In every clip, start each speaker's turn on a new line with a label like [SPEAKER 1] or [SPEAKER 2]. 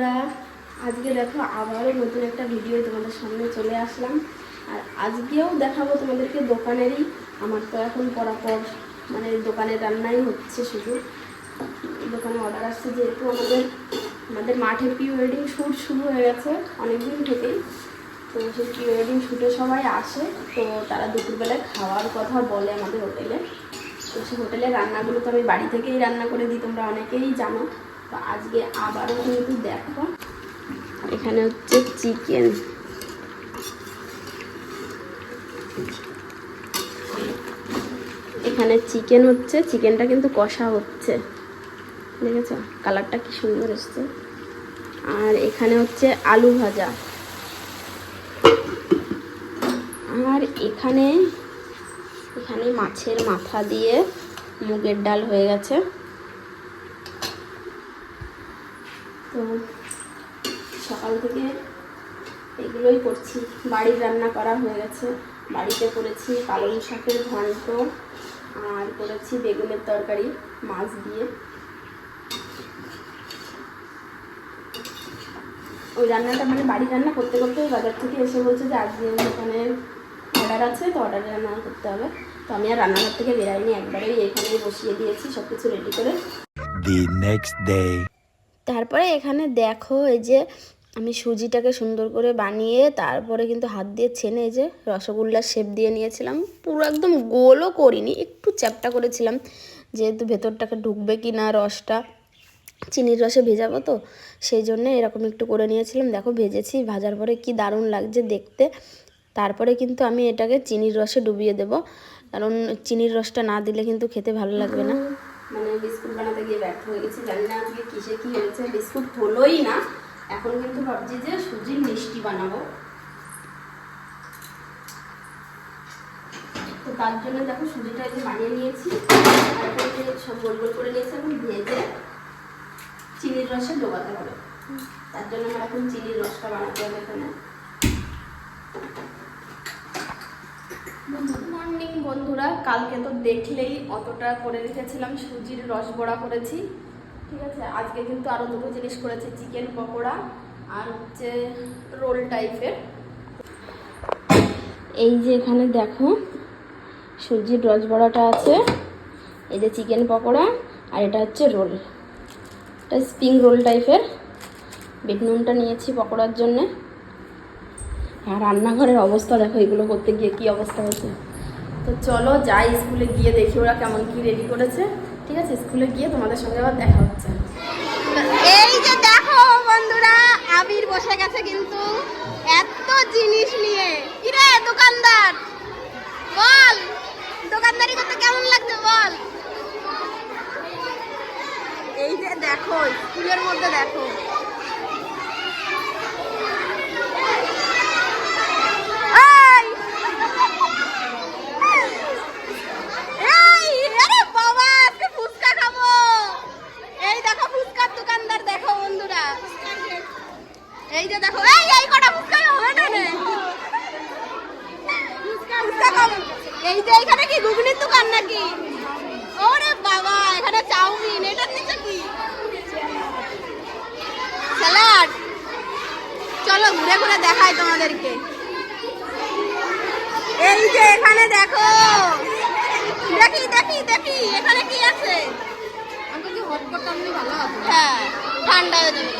[SPEAKER 1] বন্ধুরা, আজকে দেখো আবারও নতুন একটা ভিডিও তোমাদের সামনে চলে আসলাম। আর আজকেও দেখাবো তোমাদেরকে দোকানেরই, আমার তো এখন পরাপর মানে দোকানের রান্নাই হচ্ছে শুধু। দোকানে অর্ডার আসছে যেহেতু আমাদের আমাদের মাঠে প্রি ওয়েডিং শ্যুট শুরু হয়ে গেছে অনেকদিন থেকেই। তো সেই প্রি ওয়েডিং শ্যুটে সবাই আসে, তো তারা দুপুরবেলায় খাওয়ার কথা বলে আমাদের হোটেলে তো সেই হোটেলের রান্নাগুলো তো আমি বাড়ি থেকেই রান্না করে দিই, তোমরা অনেকেই জানো। তো আজকে আবারও কিন্তু দেখো, এখানে হচ্ছে চিকেন এখানে চিকেন হচ্ছে চিকেনটা কিন্তু কষা হচ্ছে। দেখেছ? কালারটা কি সুন্দর এসছে। আর এখানে হচ্ছে আলু ভাজা। আর এখানে এখানে মাছের মাথা দিয়ে মুগের ডাল হয়ে গেছে। তো সকাল থেকে এগুলোই করছি। বাড়ির রান্না করা হয়ে গেছে। বাড়িতে করেছি পালং শাকের ঘন্ট আর করেছি বেগুনের তরকারি, মাছ দিয়ে। ওই রান্নাটা মানে বাড়ি রান্না করতে করতে ওই বাজার থেকে এসে বলছে যে আজকে দোকানে অর্ডার আছে, তো অর্ডারে রান্না করতে হবে। তো আমি আর রান্নাঘর থেকে বেরাইনি, একবারেই এখানেই বসিয়ে দিয়েছি সব কিছু রেডি করে।
[SPEAKER 2] The next day.
[SPEAKER 1] তারপরে এখানে দেখো এই যে আমি সুজিটাকে সুন্দর করে বানিয়ে তারপরে কিন্তু হাত দিয়ে ছেনে এই যে রসগোল্লার শেপ দিয়ে নিয়েছিলাম। পুরো একদম গোলও করিনি, একটু চ্যাপটা করেছিলাম, যেহেতু ভেতরটাকে ঢুকবে কি না রসটা, চিনির রসে ভেজাবো তো, সেই জন্য এরকম একটু করে নিয়েছিলাম। দেখো ভেজেছি, ভাজার পরে কি দারুণ লাগছে দেখতে। তারপরে কিন্তু আমি এটাকে চিনির রসে ডুবিয়ে দেব, কারণ চিনির রসটা না দিলে কিন্তু খেতে ভালো লাগবে না। মানে বিস্কুট বানাতে গিয়ে ব্যর্থ হয়ে গেছি। জানি না আজকে কিসে কি হয়েছে বিস্কুট হলোই না। এখন কিন্তু ভাবছি যে সুজির মিষ্টি বানাবো। তো তার জন্য দেখো সুজিটা এই বানিয়ে নিয়েছি। তারপরে সব গোল গোল করে নিয়েছি এখন ভেজে চিনির রসে ডোবাতে হবে। তার জন্য আমার এখন চিনির রসটা বানাতে হবে এখানে। মর্নিং বন্ধুরা। কালকে তো দেখলেই অতটা করে রেখেছিলাম, সুজির রস বড়া করেছি। ঠিক আছে, আজকে কিন্তু আরও দুটো জিনিস করেছি, চিকেন পকোড়া আর হচ্ছে রোল টাইপের। এই যে এখানে দেখো, সুজির রস বড়াটা আছে, এই যে চিকেন পকোড়া আর এটা হচ্ছে রোল। এটা স্প্রিং রোল টাইপের। বিট নুনটা নিয়েছি পকোড়ার জন্যে। আর রান্নাঘরের অবস্থা দেখো, এগুলো করতে গিয়ে কি অবস্থা হয়েছে? তো চলো যাই স্কুলে গিয়ে দেখি ওরা কেমন কি রেডি করেছে। ঠিক আছে? স্কুলে গিয়ে তোমাদের সঙ্গে আবার দেখা হচ্ছে।
[SPEAKER 3] এই যে দেখো বন্ধুরা, আবির বসে গেছে কিন্তু এত জিনিস নিয়ে। কিরে দোকানদার? বল, দোকানদারি করতে কেমন লাগছে বল? এই যে দেখো, স্কুলের মধ্যে দেখো এই! এই, আরে বাবা, আজকে ফুচকা খাব। এই দেখো ফুচকার দোকানদার দেখো বন্ধুরা এই যে দেখো এই এই কটা ফুচকা হবে না রে ফুচকা খাব। এই যে এখানে কি ঘুগনির দোকান নাকি ওরে বাবা এখানে চাউমিন এটার নিচে কি স্যালাড চলো ঘুরে ঘুরে দেখাই তোমাদেরকে এই যে এখানে দেখো। দেখি দেখি দেখি এখানে কি আছে? হ্যাঁ ঠান্ডা হয়ে যাবে।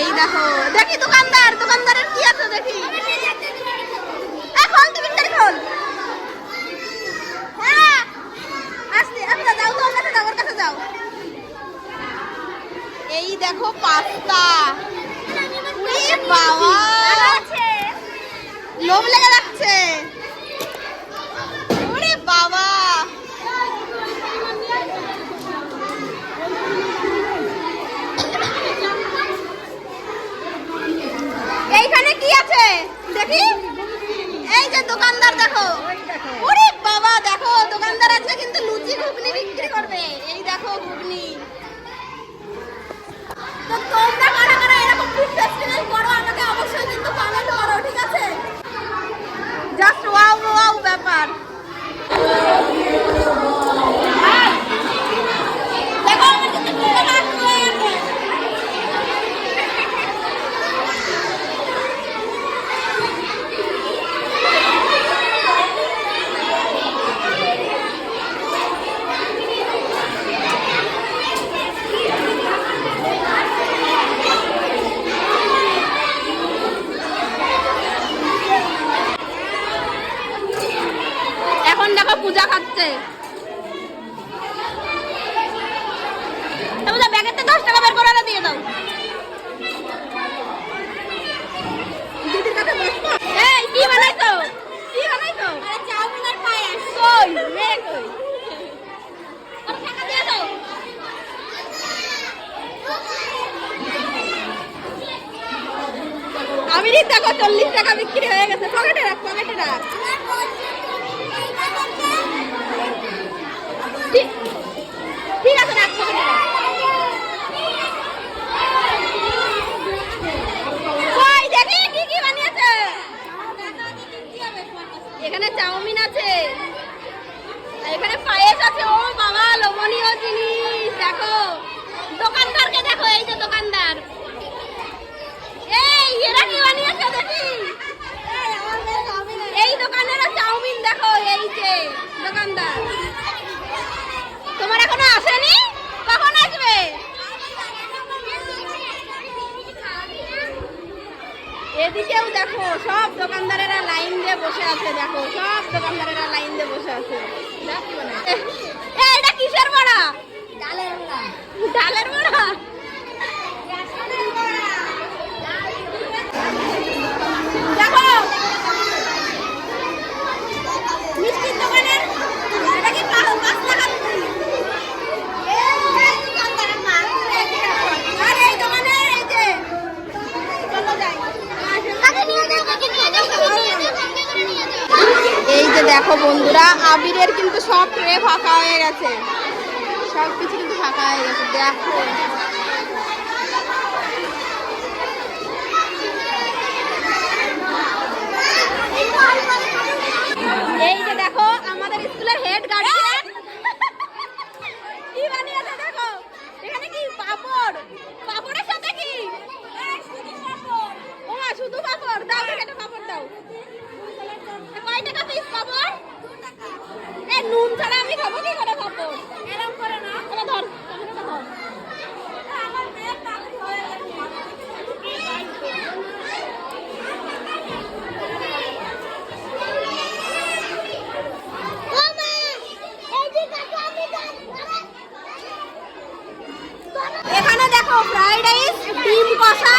[SPEAKER 3] এই দেখো দেখি দোকানদার দোকানদারের কি আছে দেখি। খোল হ্যাঁ আসতে আচ্ছা যাও তো কাছে যাও ওর কাছে যাও এই দেখো পাস্তা। বাবা। লোভ লেগে যাচ্ছে ওরে বাবা। এইখানে কি আছে? দেখি। এই যে দোকানদার দেখো। ওরে বাবা, দেখো দোকানদার আছে কিন্তু লুচি ঘুগনি বিক্রি করবে এই দেখো ঘুগনি তো তোমরা কারা কারা এরকম ফুড ফেস্টিভ্যাল করো আমাকে অবশ্যই কিন্তু কমেন্ট করো ঠিক আছে জাস্ট তবে ব্যাগেতে দশ টাকা বের করে আরও দিয়ে দাও দিদির কাছে বসবো এই কি বানাইছো কি বানাইছো আরে চাউমিন আর পায়েস কই মেয়ে কই আর টাকা দিয়ে দাও আমিরই দেখো চল্লিশ টাকা বিক্রি হয়ে গেছে পকেটে রাখ পকেটে রাখ ঠিক- ঠিক আছে রাখ পকেটে রাখ কই দেখি কি কি বানিয়েছে এখানে চাউমিন আছে আর এখানে পায়েস আছে ও বাবা লোভনীয় জিনিস, দেখো। দোকানদারকে দেখো, এই যে দোকানদার। এই দোকানেরও চাউমিন দেখো, এই তোমার এখনও আসেনি? কখন আসবে? এদিকেও দেখো, সব দোকানদারেরা লাইন দিয়ে বসে আছে, দেখো, সব দোকানদারেরা লাইন দিয়ে বসে আছে। এটা কিসের বড়া ডালের বড়া? ডালের বড়া দেখো মিষ্টির দোকানের এটা কি পাঁচ পাঁচ টাকা বিক্রি আর এই দোকানের এই যে চলো যাই এই যে দেখো বন্ধুরা আবিরের কিন্তু সব ট্রে ফাঁকা হয়ে গেছে সব কিছু কিন্তু ফাঁকা হয়ে গেছে দেখো এই যে দেখো আমাদের স্কুলের হেড গার্জিয়ান কি বানিয়েছে দেখো এখানে কি পাপড় পাপড়ের সাথে কি ও মা শুধু পাপড় দাও দেখে একটা পাপড় দাও এ, কয় টাকা পিস পাপড় এ নুন ছাড়া আমি খাব কি করে পাপড় এরকম করে না ধর ক্যামেরাটা ধর আমার মেয়ে পাগল হয়ে এখানে দেখো ফ্রাইড রাইস ডিম কষা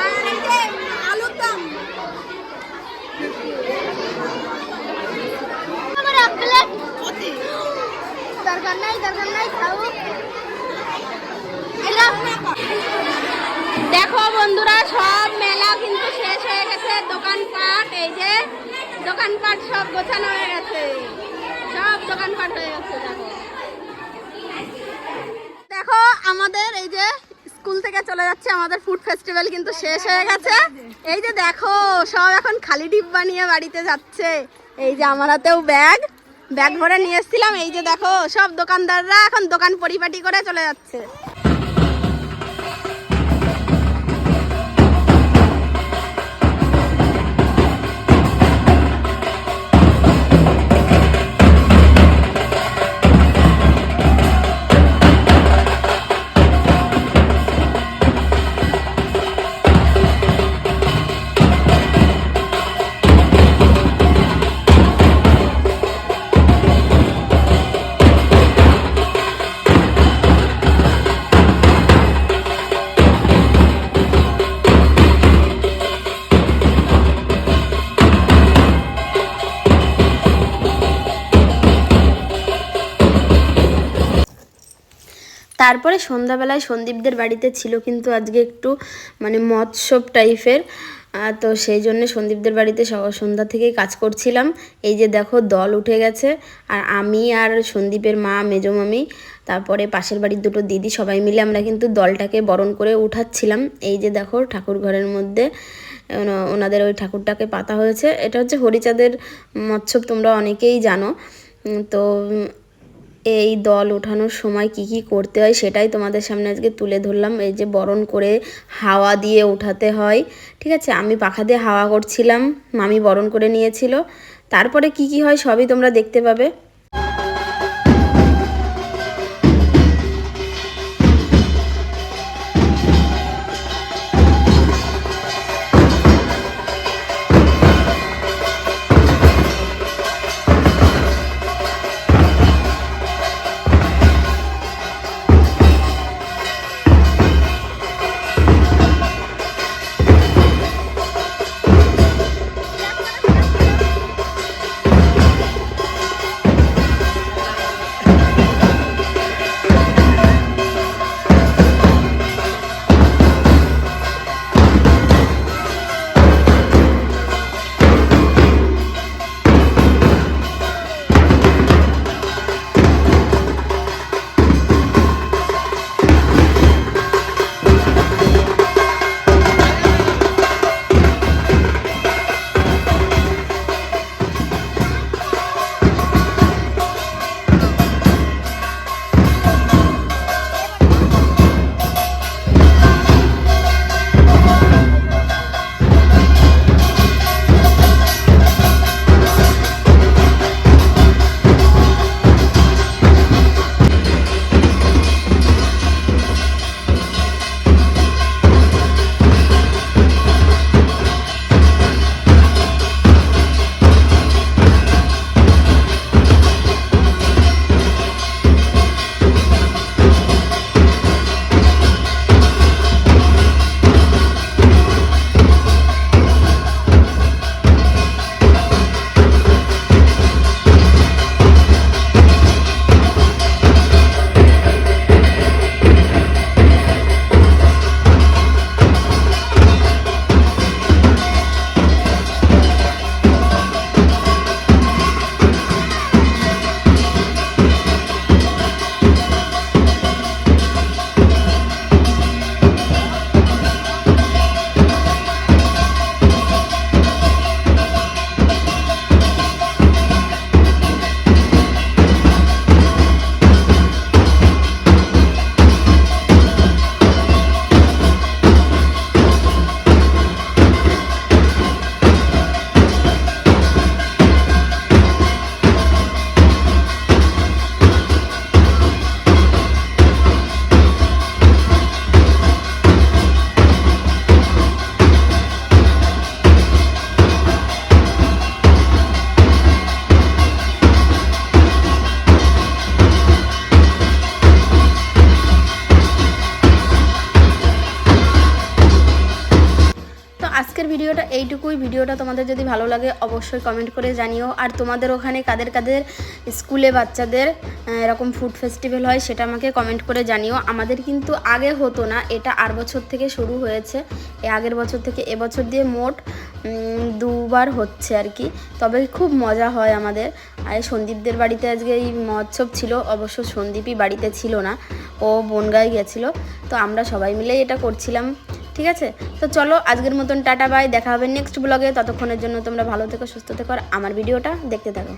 [SPEAKER 3] আর এই যে আলুর দম দেখো বন্ধুরা, সব মেলা কিন্তু শেষ হয়ে গেছে। দোকানপাট, এই যে দোকানপাট সব গোছানো হয়ে গেছে। সব দোকানপাট হয়ে গেছে, দেখো। দেখো, আমাদের এই যে স্কুল থেকে চলে যাচ্ছে, আমাদের ফুড ফেস্টিভ্যাল কিন্তু শেষ হয়ে গেছে। এই যে দেখো, সব এখন খালি ডিব্বা নিয়ে বাড়িতে যাচ্ছে। এই যে আমার হাতেও ব্যাগ ব্যাগ ভরে নিয়ে এসেছিলাম, এই যে দেখো, সব দোকানদাররা এখন দোকান পরিপাটি করে চলে যাচ্ছে।
[SPEAKER 1] তারপরে সন্ধ্যাবেলায় সন্দীপদের বাড়িতে ছিল কিন্তু আজকে একটু মানে মৎসব টাইপের তো সেই জন্য সন্দীপদের বাড়িতে সন্ধ্যা থেকেই কাজ করছিলাম। এই যে দেখো দল উঠে গেছে, আর আমি আর সন্দীপের মা, মেজো মামি, তারপরে পাশের বাড়ির দুটো দিদি সবাই মিলে আমরা কিন্তু দলটাকে বরণ করে উঠাচ্ছিলাম। এই যে দেখো ঠাকুর ঘরের মধ্যে ওনাদের ওই ঠাকুরটাকে পাতা হয়েছে। এটা হচ্ছে হরিচাঁদের মৎসব তোমরা অনেকেই জানো। তো এই দল ওঠানোর সময় কি কি করতে হয় সেটাই তোমাদের সামনে আজকে তুলে ধরলাম। এই যে বরণ করে হাওয়া দিয়ে উঠাতে হয়। ঠিক আছে, আমি পাখা দিয়ে হাওয়া করছিলাম, মামি বরণ করে নিয়েছিল। তারপরে কি কি হয় সবই তোমরা দেখতে পাবে। এইটুকুই ভিডিওটা তোমাদের যদি ভালো লাগে, অবশ্যই কমেন্ট করে জানিও। আর তোমাদের ওখানে কাদের কাদের স্কুলে বাচ্চাদের এরকম ফুড ফেস্টিভ্যাল হয় সেটা আমাকে কমেন্ট করে জানিও। আমাদের কিন্তু আগে হতো না, এটা আর বছর থেকে শুরু হয়েছে। আগের বছর থেকে এবছর দিয়ে মোট দুবার হচ্ছে আর কি। তবে খুব মজা হয় আমাদের। আর সন্দীপদের বাড়িতে আজকে এই মহোৎসব ছিল, অবশ্য সন্দীপই বাড়িতে ছিল না, ও বনগায় গেছিল। তো আমরা সবাই মিলেই এটা করছিলাম। ঠিক আছে? তো চলো, আজকের মতন টাটা বাই দেখা হবে নেক্সট ব্লগে ততক্ষণের জন্য তোমরা ভালো থেকো, সুস্থ থেকো। আর আমার ভিডিওটা দেখতে থাকো।